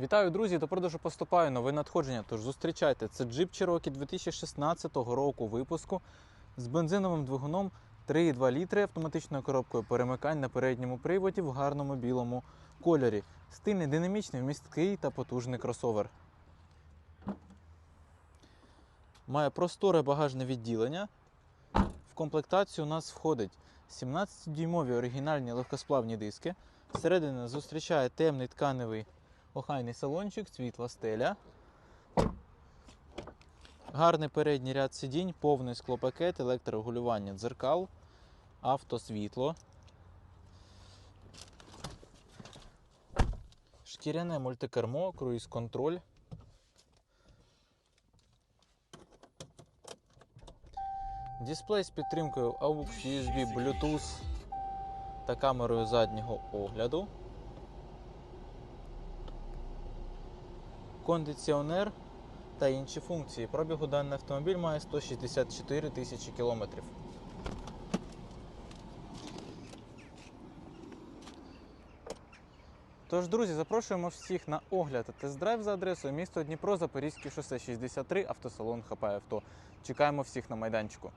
Вітаю, друзі! До продажу поступає нове надходження. Тож зустрічайте. Це Jeep Cherokee 2016 року випуску з бензиновим двигуном 3,2 літри автоматичною коробкою перемикань на передньому приводі в гарному білому кольорі. Стильний, динамічний, вмісткий та потужний кросовер. Має просторе багажне відділення. В комплектацію у нас входить 17-дюймові оригінальні легкосплавні диски. Всередині зустрічає темний тканевий охайний салончик, світла стеля. Гарний передній ряд сидінь, повний склопакет, електрорегулювання дзеркал, автосвітло. Шкіряне мультикермо, круїз-контроль. Дисплей з підтримкою AUX, USB, Bluetooth та камерою заднього огляду. Кондиціонер та інші функції. Пробігу даний автомобіль має 164 тисячі кілометрів. Тож, друзі, запрошуємо всіх на огляд та тест-драйв за адресою місто Дніпро, Запорізьке шосе 63, автосалон ХП Авто. Чекаємо всіх на майданчику.